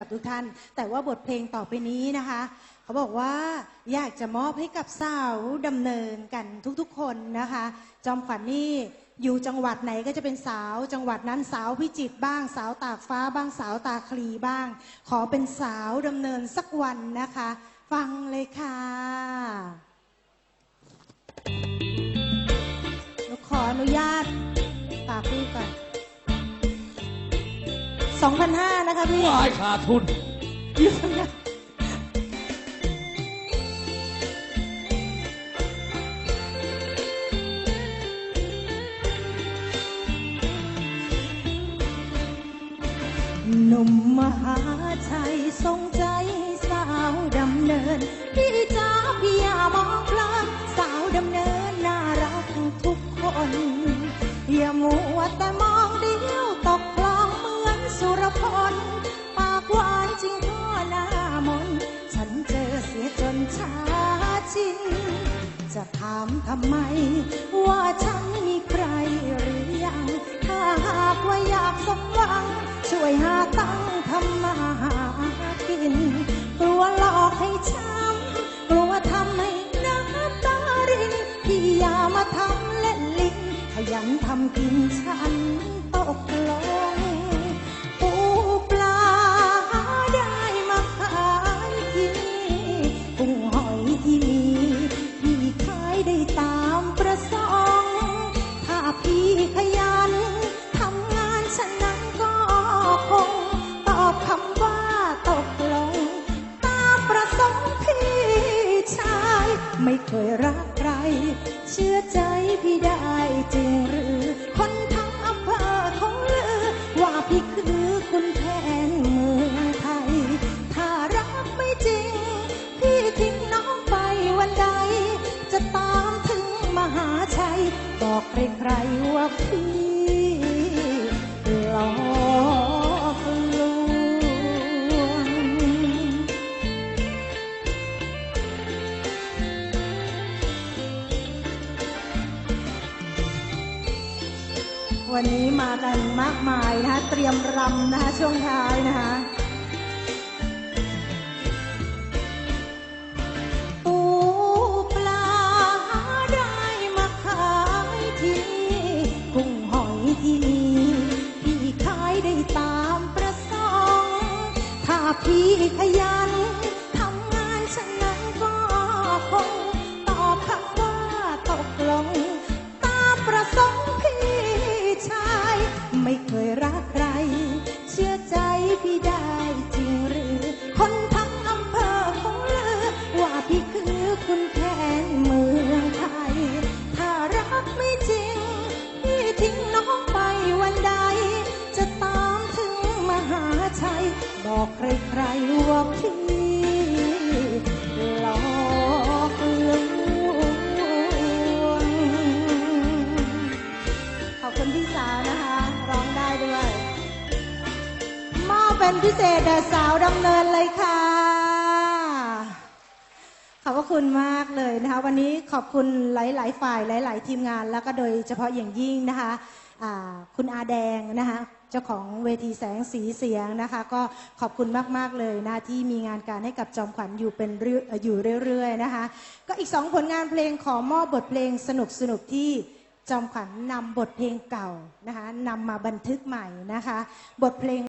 กับทุกท่าน แต่ว่าบทเพลงต่อไปนี้นะคะ เขาบอกว่าอยากจะมอบให้กับสาวดำเนินกันทุกๆคนนะคะ จอมขวัญนี่อยู่จังหวัดไหนก็จะเป็นสาว จังหวัดนั้นสาวพิจิตรบ้าง สาวตากฟ้าบ้างสาวตาคลีบ้าง ขอเป็นสาวดำเนินสักวันนะคะ ฟังเลยค่ะหนูขออนุญาตฝากพี่ก่อน 2,500นะคะพี่วายขาดทุนอยู่ตรงนั้นหนุ่มมหาชัยทรงใจสาวดำเนิน พี่จ้าพี่อย่ามองเพลินสาวดำเนินน่ารักทุกคน อย่ามัวแต่มองามทำไม ว่าฉันมีใครหรือยัง ถ้าหากว่าอยากสมหวัง ช่วยหาตังค์ทำมาหากิน กลัวหลอกให้ช้ำกลัวทำให้น้ำตารินพี่อย่ามาทำเล่นลิ้นขยันทำกินฉันตกลง เคยรักใคร เชื่อใจพี่ได้จริงหรือ คนทั้งอำเภอเขาลือ ว่าพี่คือคุณแทนเมืองไทย ถ้ารักไม่จริง พี่ทิ้งน้องไปวันใด จะตามถึงมหาชัย บอกใครๆว่าพี่ วันนี้มากันมากมายนะคะ เตรียมรำนะคะช่วงท้ายนะคะปูปลาได้มาขายที่นี่กุ้งหอยที่นี่ขายได้ตามประสงค์ถ้าพี่ขยัน บอกใครๆว่าพี่หลอกลวงขอบคุณพี่สาวนะคะ ร้องได้ด้วยมอบเป็นพิเศษแด่สาวดำเนินเลยค่ะขอบพระคุณมากเลยนะคะ วันนี้ขอบคุณหลาย ๆ ฝ่ายหลาย ๆ ทีมงาน แล้วก็โดยเฉพาะอย่างยิ่งนะคะคุณอาแดงนะคะ เจ้าของเวทีแสงสีเสียงนะคะ ก็ขอบคุณมาก ๆ เลยนะที่มีงานการให้กับจอมขวัญอยู่เป็นออยู่เรื่อยๆนะคะ ก็อีกสองผลงานเพลงขอมอบบทเพลงสนุกสนุกที่จอมขวัญนำบทเพลงเก่านะคะนำมาบันทึกใหม่นะคะ บทเพลง